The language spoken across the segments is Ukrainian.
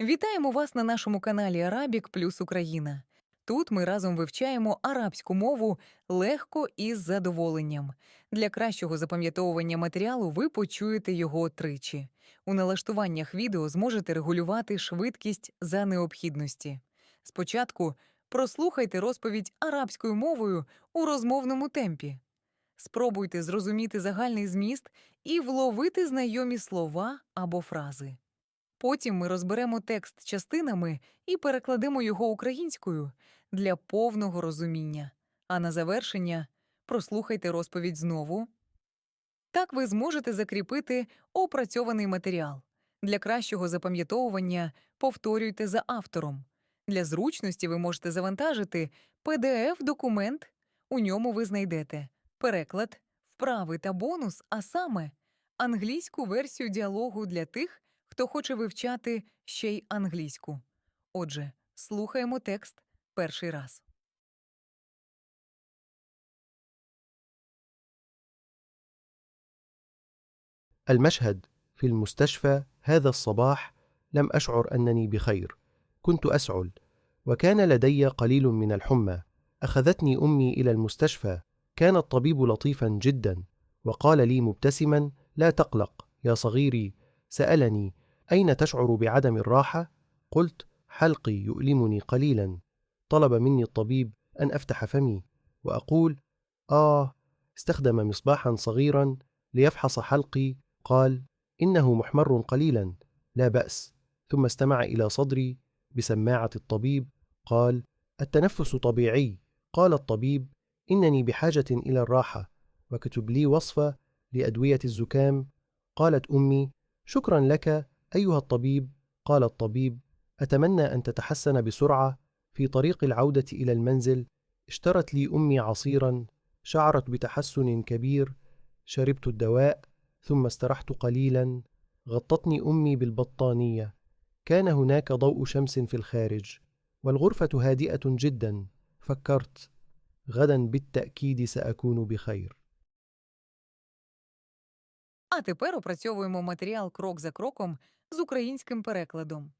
Вітаємо вас на нашому каналі Арабік плюс Україна. Тут ми разом вивчаємо арабську мову легко і з задоволенням. Для кращого запам'ятовування матеріалу ви почуєте його тричі. У налаштуваннях відео зможете регулювати швидкість за необхідності. Спочатку прослухайте розповідь арабською мовою у розмовному темпі. Спробуйте зрозуміти загальний зміст і вловити знайомі слова або фрази. Потім ми розберемо текст частинами і перекладемо його українською для повного розуміння. А на завершення прослухайте розповідь знову. Так ви зможете закріпити опрацьований матеріал. Для кращого запам'ятовування повторюйте за автором. Для зручності ви можете завантажити PDF-документ. У ньому ви знайдете переклад, вправи та бонус, а саме англійську версію діалогу для тих, хто хоче вивчати ще й англійську. Отже, слухаємо текст перший раз. المشهد في المستشفى هذا الصباح لم اشعر انني بخير كنت اسعل وكان لدي قليل من الحمى اخذتني امي الى المستشفى كان الطبيب لطيفا جدا وقال لي مبتسما لا تقلق يا صغيري سالني أين تشعر بعدم الراحة؟ قلت حلقي يؤلمني قليلا. طلب مني الطبيب أن أفتح فمي وأقول آه استخدم مصباحا صغيرا ليفحص حلقي. قال إنه محمر قليلا لا بأس. ثم استمع إلى صدري بسماعة الطبيب. قال التنفس طبيعي. قال الطبيب إنني بحاجة إلى الراحة وكتب لي وصفة لأدوية الزكام. قالت أمي شكرا لك ايها الطبيب قال الطبيب اتمنى ان تتحسن بسرعه في طريق العوده الى المنزل اشترت لي امي عصيرا شعرت بتحسن كبير شربت الدواء ثم استرحت قليلا غطتني امي بالبطانيه كان هناك ضوء شمس في الخارج والغرفه هادئه جدا فكرت غدا بالتاكيد ساكون بخير А тепер опрацьовуємо матеріал крок за кроком з українським перекладом.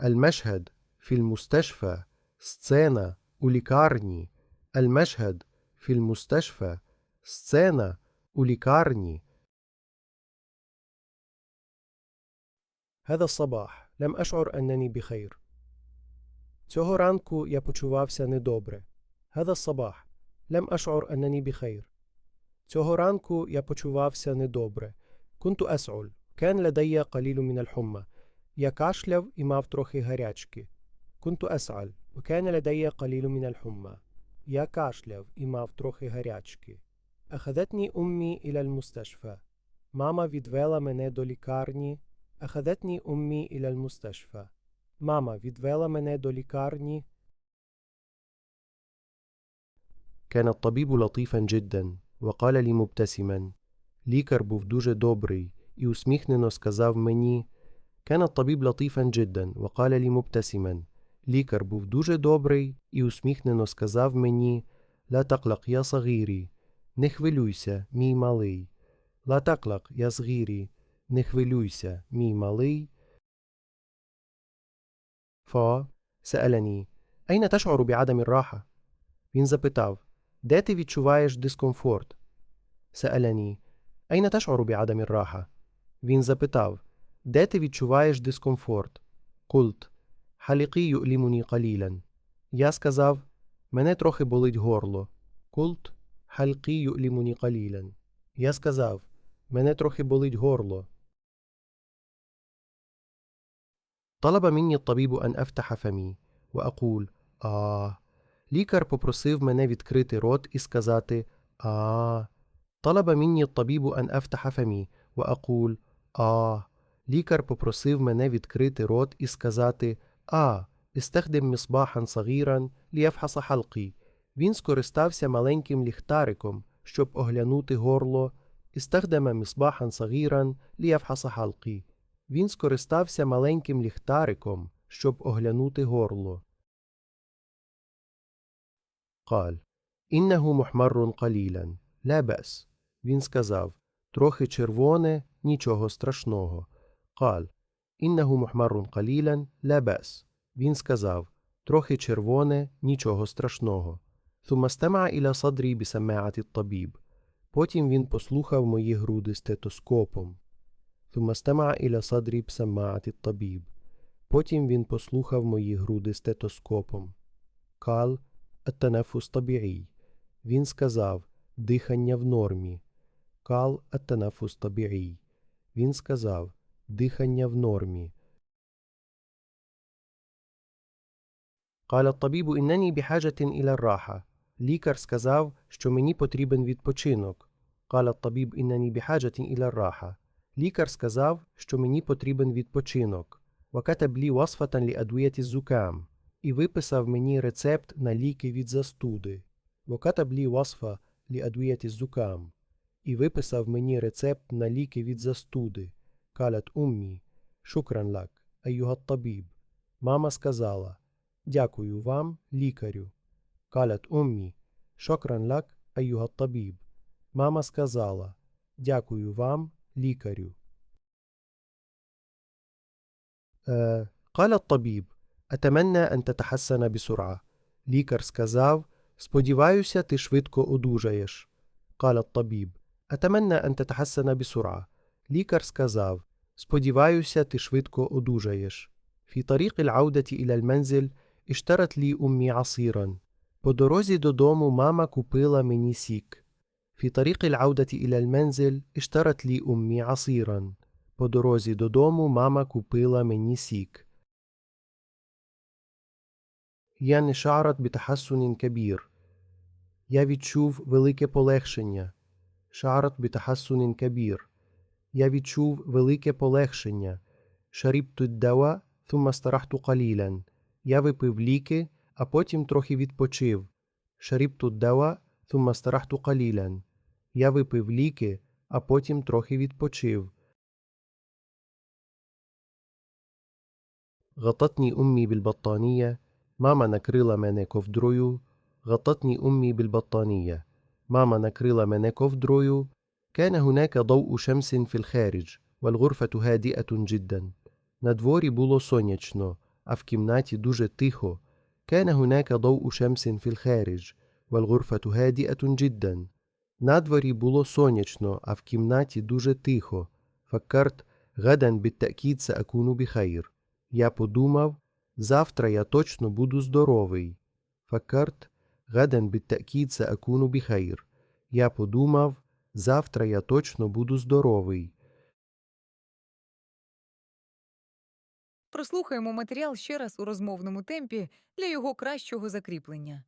المشهد في المستشفى сцена у лікарні. المشهد في المستشفى сцена у лікарні. هذا الصباح لم أشعر أنني بخير. Цього ранку я почувався недобре. هذا الصباح لم أشعر أنني بخير. Цього ранку я почувався недобре. كنت أسعل. كان لدي قليل من الحمى. Я кашляв і мав трохи гарячки. كنت أسعل. وكان لدي قليل من الحمى. Я кашляв і мав трохи гарячки. أخذتني أمي إلى المستشفى. Мама відвела мене до лікарні. أخذتني أمي إلى المستشفى. Мама відвела мене до лікарні. كان الطبيب لطيفا جدا وقال لي مبتسما ليكر بوف دوجي دوبري. يوسميخنينو كازاف مني. كان الطبيب لطيفا جدا وقال لي مبتسما ليكر بوف دوجي دوبري يوسميخنينو كازاف مني. لا تقلق يا صغيري. نخفلويسا مي مالي. لا تقلق يا صغيري. نخفلويسا مي مالي. فا سألني أين تشعر بعدم الراحة؟ بين زبطاف де ти відчуваєш дискомфорт? سألني أين تشعر بعدم الراحة؟ Він запитав, де ти відчуваєш дискомфорт? قلت حلقي يؤلمني قليلا. Я сказав, мене трохи болить горло. قلت حلقي يؤلمني قليلا. Я сказав, мене трохи болить горло. طلب مني الطبيب أن أفتح فمي وأقول آه. Лікар попросив мене відкрити рот і сказати а. Талаба мінні табібу ан афтаха фамі, ва акул а. Лікар попросив мене відкрити рот і сказати а. Істехдем місбахан сагіран ліяфхаса халки. Він скористався маленьким ліхтариком, щоб оглянути горло. Істехдема місбахан сагіран ліяфхаса халки. Він скористався маленьким ліхтариком, щоб оглянути горло. Qal, Іннаху мухмаррун калілян. Ля бес. Він сказав Трохи червоне, нічого страшного. Каль. Іннаху мухмаррун калілян. Ля бес. Він сказав Трохи червоне, нічого страшного. Тумастема іля садрі бісамеаті табіб. Потім він послухав мої груди стетоскопом. Тумастема іля садрі бісамеаті табіб. Потім він послухав мої груди стетоскопом. Кал التنفس طبيعي. Він сказав дихання в нормі. قال التنفس طبيعي. Він сказав дихання в нормі. قال الطبيب إنني بحاجة إلى الراحة. Лікар сказав, що мені потрібен відпочинок. قال الطبيب إنني بحاجة إلى الراحة. Лікар сказав, що мені потрібен відпочинок. وكتب لي وصفة لأدوية الزكام. І виписав мені рецепт на ліки від застуди. وكتب لي وصفة لأدوية الزكام. І виписав мені рецепт на ліки від застуди. قالت أمي شكرا لك أيها الطبيب. Мама сказала Дякую вам, лікарю. قالت أمي شكرا لك أيها الطبيب. Мама сказала Дякую вам, лікарю. آه، قال الطبيب أتمنى أن تتحسن بسرعة. Лікар сказав Сподіваюся, ти швидко одужаєш. قال الطبيب أتمنى أن تتحسن بسرعة. Лікар сказав Сподіваюся, ти швидко одужаєш. في طريق العودة إلى المنزل اشترت لي أمي عصيرا. По дорозі додому мама купила мені сік. في طريق العودة إلى المنزل اشترت لي أمي عصيرا. По дорозі додому мама купила мені сік. Я شعرت بتحسن كبير. Я відчув велике полегшення. شعرت بتحسن كبير. Я відчув велике полегшення. شربت الدواء ثم استرحت قليلا. Я випив ліки, а потім трохи відпочив. شربت الدواء ثم استرحت قليلا. Я випив ліки, а потім трохи відпочив. غطتني أمي بالبطانية. ماما накрила мене ковдрою. غطتني أمي بالبطانية. ماما накрила мене ковдрою. كان هناك ضوء شمس في الخارج والغرفة هادئة جدا. На дворі було сонячно, а в кімнаті дуже тихо. كان هناك ضوء شمس في الخارج والغرفة هادئة جدا. На дворі було сонячно, а в кімнаті дуже тихо. فكرت غدا بالتأكيد سأكون بخير. Я подумав, завтра я точно буду здоровий. فكرت غدا بالتأكيد سأكون بخير. Я подумав, завтра я точно буду здоровий. Прослухаємо матеріал ще раз у розмовному темпі для його кращого закріплення.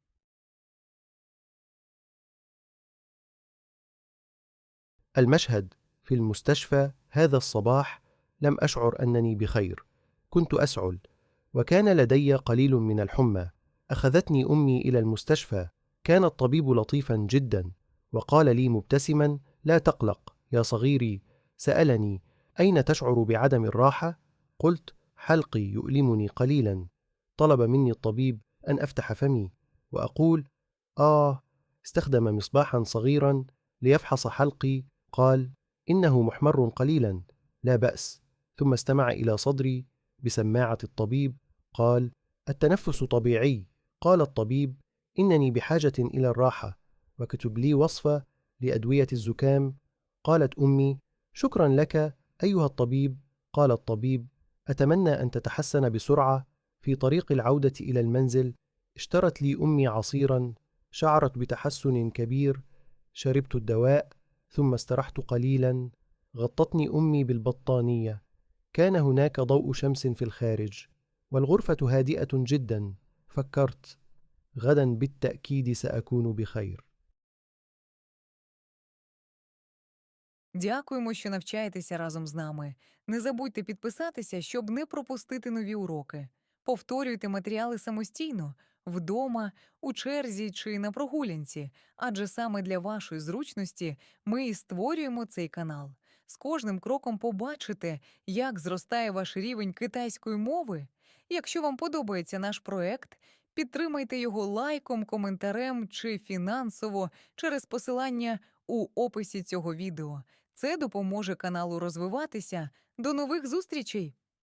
المشهد في المستشفى هذا الصباح لم أشعر أنني بخير. كنت أسعل، وكان لدي قليل من الحمى. أخذتني أمي إلى المستشفى. كان الطبيب لطيفا جدا، وقال لي مبتسما: لا تقلق يا صغيري. سألني: أين تشعر بعدم الراحة؟ قلت: حلقي يؤلمني قليلا. طلب مني الطبيب أن أفتح فمي، وأقول: آه. استخدم مصباحا صغيرا ليفحص حلقي. قال: إنه محمر قليلا، لا بأس. ثم استمع إلى صدري بسماعة الطبيب. قال: التنفس طبيعي. قال الطبيب: إنني بحاجة إلى الراحة، وكتب لي وصفة لأدوية الزكام. قالت أمي: شكرا لك أيها الطبيب. قال الطبيب: أتمنى أن تتحسن بسرعة. في طريق العودة إلى المنزل اشترت لي أمي عصيرا. شعرت بتحسن كبير. شربت الدواء ثم استرحت قليلا. غطتني أمي بالبطانية. كان هناك ضوء شمس في الخارج، والغرفة هادئة جدا. فكرت: غدا بالتأكيد سأكون بخير. Дякуємо, що навчаєтеся разом з нами. Не забудьте підписатися, щоб не пропустити нові уроки. Повторюйте матеріали самостійно, вдома, у черзі чи на прогулянці, адже саме для вашої зручності ми і створюємо цей канал. З кожним кроком побачите, як зростає ваш рівень китайської мови. Якщо вам подобається наш проект, підтримайте його лайком, коментарем чи фінансово через посилання у описі цього відео. Це допоможе каналу розвиватися. До нових зустрічей!